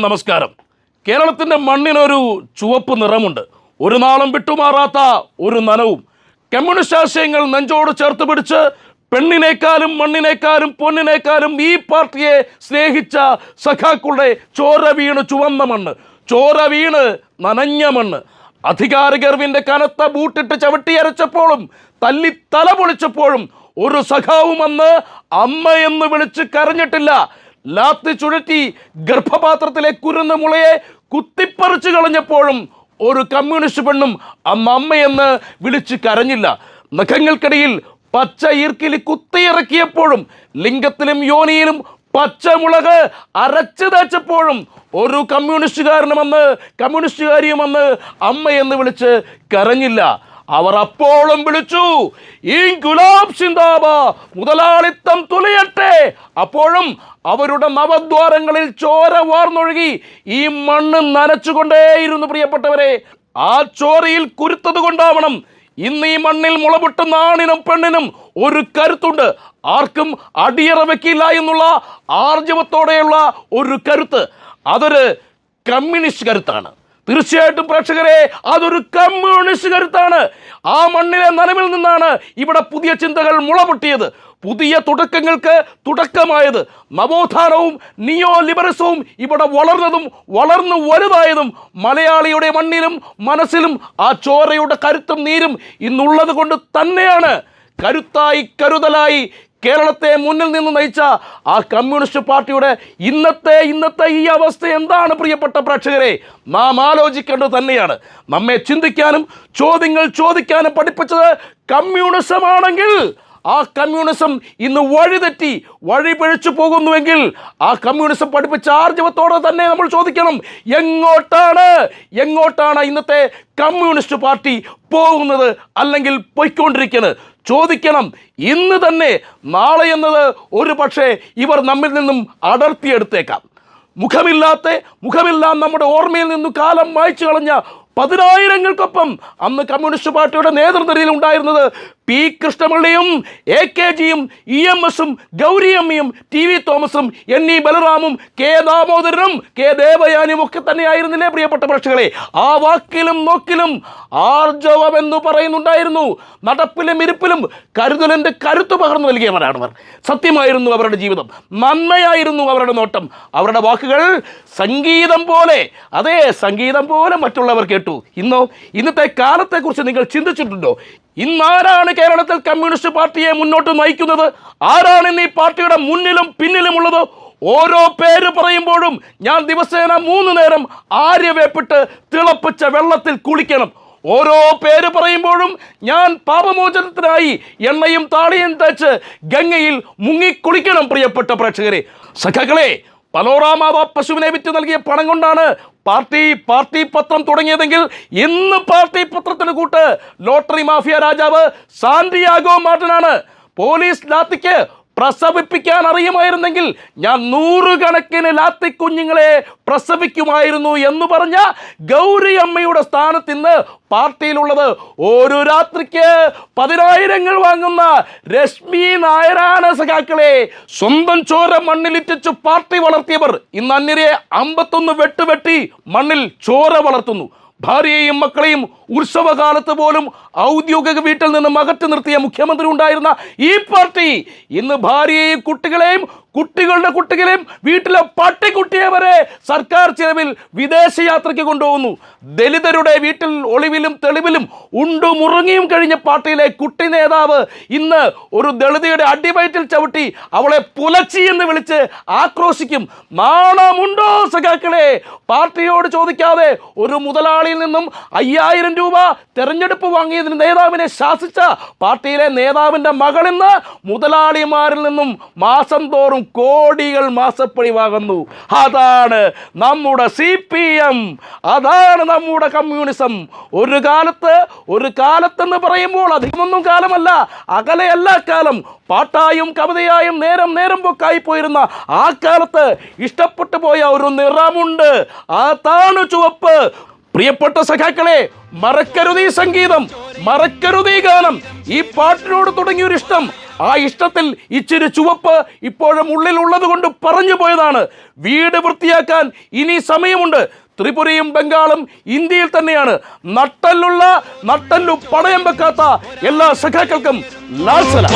നമസ്കാരം. കേരളത്തിന്റെ മണ്ണിനൊരു ചുവപ്പ് നിറമുണ്ട്. ഒരു നാളും വിട്ടുമാറാത്ത ഒരു നനവും. കമ്മ്യൂണിസ്റ്റ് ആശയങ്ങൾ നെഞ്ചോട് ചേർത്ത് പിടിച്ച് പെണ്ണിനേക്കാളും മണ്ണിനേക്കാളും പൊന്നിനേക്കാളും ഈ പാർട്ടിയെ സ്നേഹിച്ച സഖാക്കളുടെ ചോര വീണ് ചുവന്ന മണ്ണ്. ചോര വീണ് നനഞ്ഞ മണ്ണ്. അധികാര ഗർവിന്റെ കനത്ത ബൂട്ടിട്ട് ചവിട്ടിയരച്ചപ്പോഴും തല്ലി തല പൊളിച്ചപ്പോഴും ഒരു സഖാവും അന്ന് അമ്മ എന്ന് വിളിച്ച് കരഞ്ഞിട്ടില്ല. ലാത്തി ചുഴറ്റി ഗർഭപാത്രത്തിലെ കുരുന്ന മുളയെ കുത്തിപ്പറിച്ചു കളഞ്ഞപ്പോഴും ഒരു കമ്മ്യൂണിസ്റ്റ് പെണ്ണും അമ്മ അമ്മയെന്ന് വിളിച്ച് കരഞ്ഞില്ല. നഖങ്ങൾക്കിടയിൽ പച്ച ഈർക്കിലി കുത്തിയിറക്കിയപ്പോഴും ലിംഗത്തിലും യോനിയിലും പച്ചമുളക് അരച്ചു തേച്ചപ്പോഴും ഒരു കമ്മ്യൂണിസ്റ്റുകാരനും അന്ന് കമ്മ്യൂണിസ്റ്റുകാരിയും അന്ന് അമ്മയെന്ന് വിളിച്ച് കരഞ്ഞില്ല. അവർ അപ്പോഴും വിളിച്ചു ഈ ഗുലാബ് സിന്ദാബ മുതലാളിത്തം തുലയട്ടെ. അപ്പോഴും അവരുടെ നവദ്വാരങ്ങളിൽ ചോര വാർന്നൊഴുകി ഈ മണ്ണ് നനച്ചുകൊണ്ടേയിരുന്നു പ്രിയപ്പെട്ടവരെ. ആ ചോരയിൽ കുരുത്തത് കൊണ്ടാവണം. ഇന്ന് ഈ മണ്ണിൽ മുളപൊട്ടുന്ന നാണിനും പെണ്ണിനും ഒരു കരുത്തുണ്ട്. ആർക്കും അടിയറ വെക്കില്ല എന്നുള്ള ആർജവത്തോടെയുള്ള ഒരു കരുത്ത്. അതൊരു കമ്മ്യൂണിസ്റ്റ് കരുത്താണ്. തീർച്ചയായിട്ടും പ്രേക്ഷകരെ അതൊരു കമ്മ്യൂണിസ്റ്റ് കരുത്താണ്. ആ മണ്ണിലെ നനവിൽ നിന്നാണ് ഇവിടെ പുതിയ ചിന്തകൾ മുളപൊട്ടിയത്. പുതിയ തുടക്കങ്ങൾക്ക് തുടക്കമായത്. നവോത്ഥാനവും നിയോ ലിബറസവും ഇവിടെ വളർന്നതും വളർന്നു വലുതായതും മലയാളിയുടെ മണ്ണിലും മനസ്സിലും ആ ചോരയുടെ കരുത്തും നീരും ഇന്നുള്ളത് കൊണ്ട് തന്നെയാണ്. കരുത്തായി കരുതലായി കേരളത്തെ മുന്നിൽ നിന്ന് നയിച്ച ആ കമ്മ്യൂണിസ്റ്റ് പാർട്ടിയുടെ ഇന്നത്തെ ഇന്നത്തെ ഈ അവസ്ഥ എന്താണ് പ്രിയപ്പെട്ട പ്രേക്ഷകരെ? നാം ആലോചിക്കേണ്ടത് തന്നെയാണ്. നമ്മെ ചിന്തിക്കാനും ചോദ്യങ്ങൾ ചോദിക്കാനും പഠിപ്പിച്ചത് കമ്മ്യൂണിസമാണെങ്കിൽ ആ കമ്മ്യൂണിസം ഇന്ന് വഴിതെറ്റി വഴി പിഴച്ചു പോകുന്നുവെങ്കിൽ ആ കമ്മ്യൂണിസം പഠിപ്പിച്ച ആർജവത്തോടെ തന്നെ നമ്മൾ ചോദിക്കണം എങ്ങോട്ടാണ് എങ്ങോട്ടാണ് ഇന്നത്തെ കമ്മ്യൂണിസ്റ്റ് പാർട്ടി പോകുന്നത് അല്ലെങ്കിൽ പൊയ്ക്കൊണ്ടിരിക്കുന്നത്? ചോദിക്കണം. ഇന്ന് തന്നെ നാളെ എന്നത് ഒരു പക്ഷേ ഇവർ നമ്മിൽ നിന്നും അടർത്തിയെടുത്തേക്കാം. മുഖമില്ലാത്ത മുഖമില്ലാതെ നമ്മുടെ ഓർമ്മയിൽ നിന്നും കാലം മായ്ച്ചു കളഞ്ഞ പതിനായിരങ്ങൾക്കൊപ്പം അന്ന് കമ്മ്യൂണിസ്റ്റ് പാർട്ടിയുടെ നേതൃനിരയിൽ ഉണ്ടായിരുന്നത് പി കൃഷ്ണപിള്ളയും എ കെ ജിയും ഇ എം എസും ഗൗരിയമ്മയും ടി വി തോമസും എൻ ഇ ബലറാമും കെ ദാമോദരനും കെ ദേവയാനിയും ഒക്കെ തന്നെയായിരുന്നില്ലേ പ്രിയപ്പെട്ട പ്രേക്ഷകളെ ആ വാക്കിലും നോക്കിലും ആർജവം എന്ന് പറയുന്നുണ്ടായിരുന്നു. നടപ്പിലും ഇരുപ്പിലും കരുതലിന്റെ കരുത്ത് പകർന്നു നൽകിയവരാണ് അവർ. സത്യമായിരുന്നു അവരുടെ ജീവിതം. നന്മയായിരുന്നു അവരുടെ നോട്ടം. അവരുടെ വാക്കുകൾ സംഗീതം പോലെ. അതേ സംഗീതം പോലെ മറ്റുള്ളവർ കേട്ടു. ഇന്നോ ഇന്നത്തെ കാലത്തെക്കുറിച്ച് നിങ്ങൾ ചിന്തിച്ചിട്ടുണ്ടോ? ഇന്നാരാണ് കേരളത്തിൽ കമ്മ്യൂണിസ്റ്റ് പാർട്ടിയെ മുന്നോട്ട് നയിക്കുന്നത് ആരാണിന്ന് ഈ പാർട്ടിയുടെ മുന്നിലും പിന്നിലുമുള്ളത് ഓരോ പേര് പറയുമ്പോഴും ഞാൻ ദിവസേന മൂന്ന് നേരം ആര്യവേപ്പിട്ട് തിളപ്പിച്ച വെള്ളത്തിൽ കുളിക്കണം. ഓരോ പേര് പറയുമ്പോഴും ഞാൻ പാപമോചനത്തിനായി എണ്ണയും താളിയും തേച്ച് ഗംഗയിൽ മുങ്ങിക്കുളിക്കണം പ്രിയപ്പെട്ട പ്രേക്ഷകരെ. സഖകളെ പനോറാമാവ പശുവിനെ വിറ്റ് നൽകിയ പണം കൊണ്ടാണ് പാർട്ടി പാർട്ടി പത്രം തുടങ്ങിയതെങ്കിൽ ഇന്ന് പാർട്ടി പത്രത്തിന് കൂട്ട് ലോട്ടറി മാഫിയ രാജാവ് സാന്റിയാഗോ മാർട്ടിനാണ്. പോലീസ് ലാത്തിക്ക് പ്രസവിപ്പിക്കാൻ അറിയുമായിരുന്നെങ്കിൽ ഞാൻ നൂറുകണക്കിന് ലാത്തി കുഞ്ഞുങ്ങളെ പ്രസവിക്കുമായിരുന്നു എന്ന് പറഞ്ഞ ഗൗരി അമ്മയുടെ സ്ഥാനത്ത് ഇന്ന് പാർട്ടിയിലുള്ളത് ഓരോ രാത്രിക്ക് പതിനായിരങ്ങൾ വാങ്ങുന്ന രശ്മി നായരാണ് സഖാക്കളെ. സ്വന്തം ചോര മണ്ണിലിറ്റിച്ചു പാർട്ടി വളർത്തിയവർ ഇന്ന് അന്യരെ അമ്പത്തൊന്ന് വെട്ടുവെട്ടി മണ്ണിൽ ചോര വളർത്തുന്നു. ഭാര്യയെയും മക്കളെയും ഉത്സവകാലത്ത് പോലും ഔദ്യോഗിക വീട്ടിൽ നിന്ന് അകറ്റി നിർത്തിയ മുഖ്യമന്ത്രി ഉണ്ടായിരുന്ന ഈ പാർട്ടി ഇന്ന് ഭാര്യയെയും കുട്ടികളെയും കുട്ടികളുടെ കുട്ടികളെയും വീട്ടിലെ പട്ടിക്കുട്ടിയെ വരെ സർക്കാർ ചിലവിൽ വിദേശയാത്രയ്ക്ക് കൊണ്ടുപോകുന്നു. ദലിതരുടെ വീട്ടിൽ ഒളിവിലും തെളിവിലും ഉണ്ടു മുറുങ്ങിയും കഴിഞ്ഞ പാർട്ടിയിലെ കുട്ടി നേതാവ് ഇന്ന് ഒരു ദളിതയുടെ അടിവയറ്റിൽ ചവിട്ടി അവളെ പുലച്ചി എന്ന് വിളിച്ച് ആക്രോശിക്കും. നാണമുണ്ടോ സഖാക്കളെ? പാർട്ടിയോട് ചോദിക്കാതെ ഒരു മുതലാളിയിൽ നിന്നും അയ്യായിരം രൂപ തെരഞ്ഞെടുപ്പ് വാങ്ങിയതിന് നേതാവിനെ ശാസിച്ച പാർട്ടിയിലെ നേതാവിന്റെ മകളിന്ന് മുതലാളിമാരിൽ നിന്നും മാസം തോറും കോടികൾ മാസപ്പടി വാങ്ങുന്നു അതാണ് നമ്മുടെ സി പി എം. അതാണ് നമ്മുടെ കമ്മ്യൂണിസം. ഒരു കാലത്ത് ഒരു കാലത്തെന്ന് പറയുമ്പോൾ അധികമൊന്നും കാലമല്ല. അകലെയല്ല കാലം പാട്ടായും കവിതയായും നേരം നേരം പൊക്കായി പോയിരുന്ന ആ കാലത്ത് ഇഷ്ടപ്പെട്ടു പോയ ഒരു നിറമുണ്ട്. അതാണ് ചുവപ്പ്. പ്രിയപ്പെട്ട സഖാക്കളെ മറക്കരുത് ഈ സംഗീതം മറക്കരുത് ഈ ഗാനം. ഈ പാട്ടിനോട് തുടങ്ങിയൊരു ഇഷ്ടം ആ ഇഷ്ടത്തിൽ ഇച്ചിരി ചുവപ്പ് ഇപ്പോഴും ഉള്ളിലുള്ളത് കൊണ്ട് പറഞ്ഞു പോയതാണ്. വീട് വൃത്തിയാക്കാൻ ഇനി സമയമുണ്ട്. ത്രിപുരയും ബംഗാളും ഇന്ത്യയിൽ തന്നെയാണ്. നട്ടലുള്ള നട്ടല്ലു പണയം വെക്കാത്ത എല്ലാ സഖാക്കൾക്കും ലാൽസല.